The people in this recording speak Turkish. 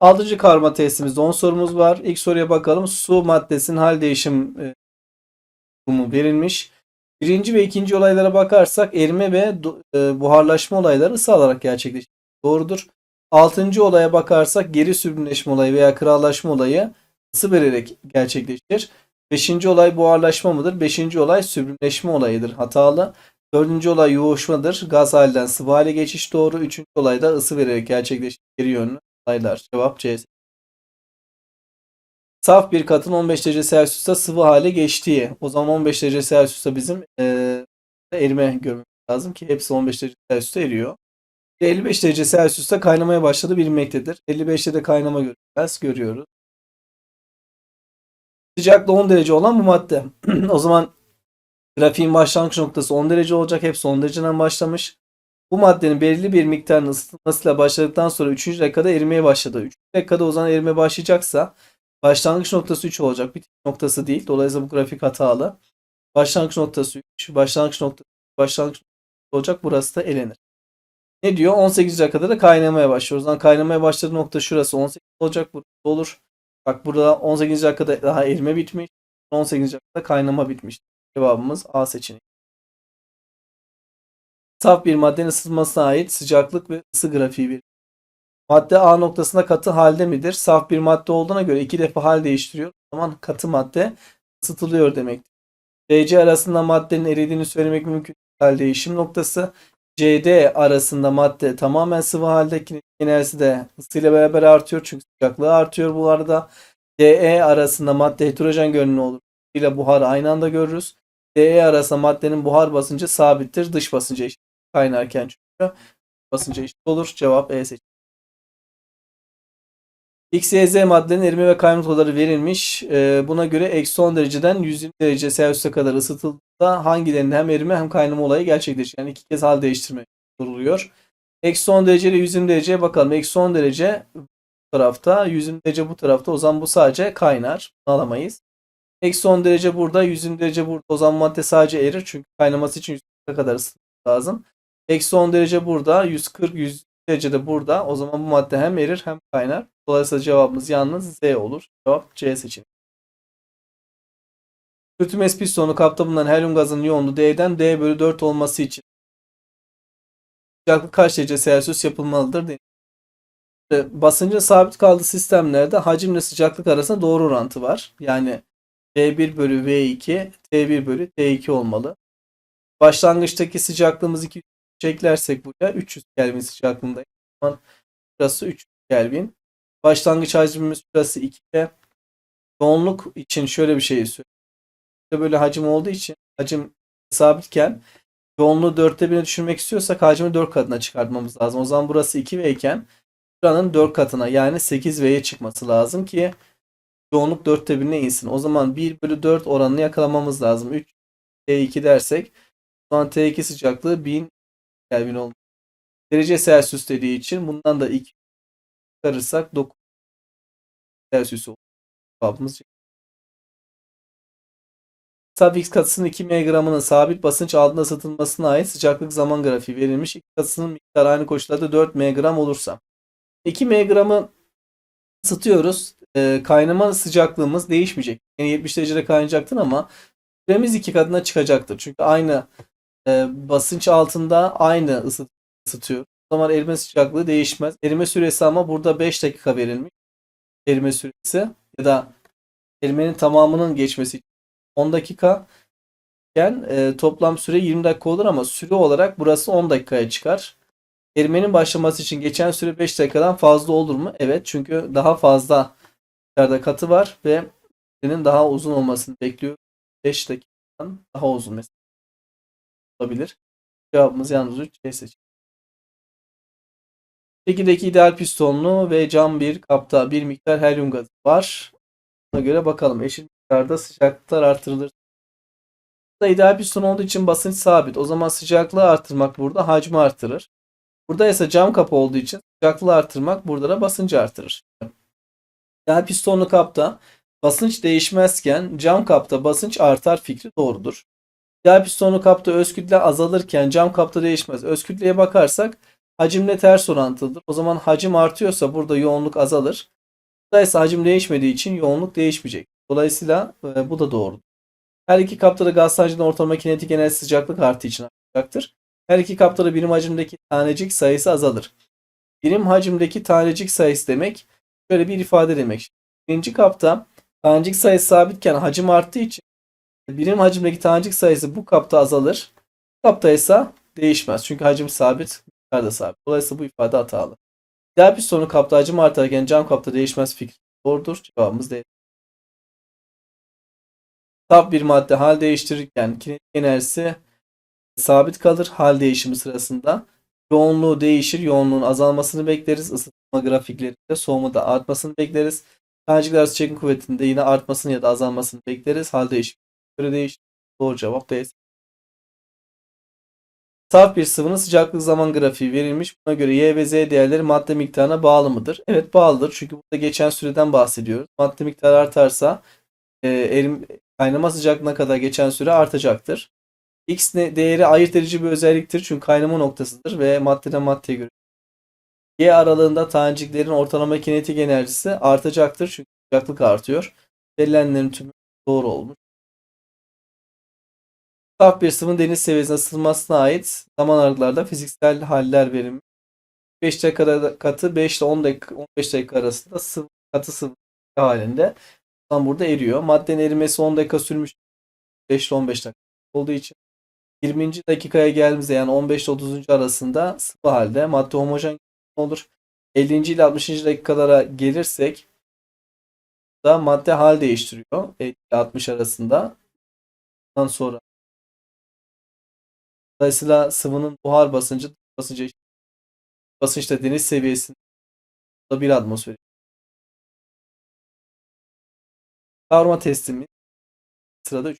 Altıncı karma testimizde 10 sorumuz var. İlk soruya bakalım. Su maddesinin hal değişim e, durumu verilmiş. Birinci ve ikinci olaylara bakarsak erime ve e, buharlaşma olayları ısı alarak gerçekleşir. Doğrudur. Altıncı olaya bakarsak geri sürümleşme olayı veya krallaşma olayı ısı vererek gerçekleşir. Beşinci olay buharlaşma mıdır? Beşinci olay sürümleşme olayıdır. Hatalı. Dördüncü olay yoğuşmadır. Gaz halden sıvı hale geçiş doğru. Üçüncü olay da ısı vererek gerçekleşir. Geri yönlü olaylar. Cevap C. Saf bir katın 15 derece Celsius'ta sıvı hale geçtiği. O zaman 15 derece Celsius'ta bizim eee, erime görmemiz lazım ki hepsi 15 derece Celsius'ta eriyor. 55 derece Celsius'ta kaynamaya başladı bilinmektedir. 55'te de kaynama göreceğiz. Görüyoruz. Sıcaklığı 10 derece olan bu madde. o zaman grafiğin başlangıç noktası 10 derece olacak. Hepsi 10 dereceden başlamış. Bu maddenin belirli bir miktarın ısıtılmasıyla başladıktan sonra 3. dakikada erimeye başladı. 3. dakikada o zaman erime başlayacaksa başlangıç noktası 3 olacak. Bitiş noktası değil. Dolayısıyla bu grafik hatalı. Başlangıç noktası 3, başlangıç noktası başlangıç noktası olacak. Burası da elenir. Ne diyor? 18 dakikada da kaynamaya başlıyor. O zaman kaynamaya başladığı nokta şurası 18 olacak. Burası olur. Bak burada 18 dakikada daha erime bitmiş. 18 dakikada kaynama bitmiş. Cevabımız A seçeneği. Saf bir maddenin ısıtılmasına ait sıcaklık ve ısı grafiği bir. Madde A noktasında katı halde midir? Saf bir madde olduğuna göre iki defa hal değiştiriyor. O zaman katı madde ısıtılıyor demektir. DC arasında maddenin eridiğini söylemek mümkün. Hal değişim noktası. CD arasında madde tamamen sıvı halde enerjisi de ısıyla beraber artıyor çünkü sıcaklığı artıyor bu arada. DE arasında madde hidrojen görünümlü olur. ile buharı aynı anda görürüz. DE arasında maddenin buhar basıncı sabittir. Dış basınca eşit. Kaynarken çünkü basınca eşit olur. Cevap E seçeneği. X, Y, Z maddenin erime ve kaynama noktaları verilmiş. Ee, buna göre eksi 10 dereceden 120 derece Celsius'a kadar ısıtıldığında hangilerinde hem erime hem kaynama olayı gerçekleşir. Yani iki kez hal değiştirme soruluyor. Eksi 10 derece ile 120 dereceye bakalım. Eksi 10 derece bu tarafta, 120 derece bu tarafta. O zaman bu sadece kaynar. Bunu alamayız. Eksi 10 derece burada, 120 derece burada. O zaman madde sadece erir. Çünkü kaynaması için 140 kadar ısıtılması lazım. Eksi 10 derece burada, 140, 100 derece de burada. O zaman bu madde hem erir hem kaynar. Dolayısıyla cevabımız yalnız Z olur. Cevap C seçeneği. Sürtünmez pistonu kapta bulunan helyum gazının yoğunluğu D'den D bölü 4 olması için sıcaklık kaç derece Celsius yapılmalıdır? İşte Basıncın sabit kaldığı sistemlerde hacimle sıcaklık arasında doğru orantı var. Yani V1 bölü V2 T1 bölü T2 olmalı. Başlangıçtaki sıcaklığımız 200 eklersek buraya 300 Kelvin sıcaklığında. Zaman Burası 300 Kelvin. Başlangıç hacmimiz şurası 2. Yoğunluk için şöyle bir şey söyleyeyim. İşte Böyle hacim olduğu için hacim sabitken yoğunluğu dörtte birine düşürmek istiyorsak hacmi 4 katına çıkartmamız lazım. O zaman burası 2V iken buranın 4 katına yani 8V'ye çıkması lazım ki yoğunluk dörtte birine insin. O zaman 1 bölü 4 oranını yakalamamız lazım. 3 T2 dersek o zaman T2 sıcaklığı 1000 Kelvin olmalı. Derece Celsius dediği için bundan da 2 çıkarırsak 9 Celsius olur. Cevabımız C. Saf X katısının 2 mg'ının sabit basınç altında ısıtılmasına ait sıcaklık zaman grafiği verilmiş. X katısının miktarı aynı koşullarda 4 mg olursa. 2 mg'ı ısıtıyoruz. Ee, kaynama sıcaklığımız değişmeyecek. Yani 70 derecede kaynayacaktır ama süremiz 2 katına çıkacaktır. Çünkü aynı e, basınç altında aynı ısı, ısıtıyor. O zaman erime sıcaklığı değişmez. Erime süresi ama burada 5 dakika verilmiş. Erime süresi ya da erimenin tamamının geçmesi için 10 dakika iken e, toplam süre 20 dakika olur ama süre olarak burası 10 dakikaya çıkar. Erimenin başlaması için geçen süre 5 dakikadan fazla olur mu? Evet çünkü daha fazla miktarda katı var ve sürenin daha uzun olmasını bekliyor. 5 dakikadan daha uzun mesela olabilir. Cevabımız yalnız 3 C seçeneği. Şekildeki ideal pistonlu ve cam bir kapta bir miktar helyum gazı var. Buna göre bakalım eşit miktarda sıcaklıklar artırılır. Burada ideal piston olduğu için basınç sabit. O zaman sıcaklığı artırmak burada hacmi artırır. Burada ise cam kapı olduğu için sıcaklığı artırmak burada da basıncı artırır. İdeal pistonlu kapta basınç değişmezken cam kapta basınç artar fikri doğrudur. İdeal pistonlu kapta öz kütle azalırken cam kapta değişmez. Öz kütleye bakarsak hacimle ters orantılıdır. O zaman hacim artıyorsa burada yoğunluk azalır. Dolayısıyla hacim değişmediği için yoğunluk değişmeyecek. Dolayısıyla e, bu da doğru. Her iki kapta da gaz sancının ortalama kinetik enerji sıcaklık artı için artacaktır. Her iki kapta da birim hacimdeki tanecik sayısı azalır. Birim hacimdeki tanecik sayısı demek böyle bir ifade demek. Birinci kapta tanecik sayısı sabitken hacim arttığı için birim hacimdeki tanecik sayısı bu kapta azalır. Bu kapta ise değişmez. Çünkü hacim sabit, miktar da sabit. Dolayısıyla bu ifade hatalı. Diğer bir soru kapta hacim artarken cam kapta değişmez fikri doğrudur. Cevabımız değil. Saf bir madde hal değiştirirken kinetik enerjisi sabit kalır hal değişimi sırasında. Yoğunluğu değişir. Yoğunluğun azalmasını bekleriz. Isıtma grafiklerinde soğuma da artmasını bekleriz. Tanecikler arası çekim kuvvetinde yine artmasını ya da azalmasını bekleriz. Hal değişimi göre değişir. Doğru cevap D. Saf bir sıvının sıcaklık zaman grafiği verilmiş. Buna göre Y ve Z değerleri madde miktarına bağlı mıdır? Evet bağlıdır. Çünkü burada geçen süreden bahsediyoruz. Madde miktarı artarsa e, erim, kaynama sıcaklığına kadar geçen süre artacaktır. X değeri ayırt edici bir özelliktir. Çünkü kaynama noktasıdır ve maddeden maddeye göre. Y aralığında taneciklerin ortalama kinetik enerjisi artacaktır. Çünkü sıcaklık artıyor. Verilenlerin tümü doğru olmuş. Saf bir sıvının deniz seviyesine ısınmasına ait zaman aralıklarda fiziksel haller verilmiş. 5 dakika katı 5 ile 10 dakika 15 dakika arasında sıvı, katı sıvı halinde tam burada eriyor. Maddenin erimesi 10 dakika sürmüş. 5 ile 15 dakika olduğu için 20. dakikaya geldiğimizde yani 15 ile 30. arasında sıvı halde madde homojen olur. 50. ile 60. dakikalara gelirsek da madde hal değiştiriyor. 50 ile 60 arasında. Ondan sonra Dolayısıyla sıvının buhar basıncı basıncı basınçta deniz seviyesinde 1 atmosfer. Kavrama testimiz sırada 3.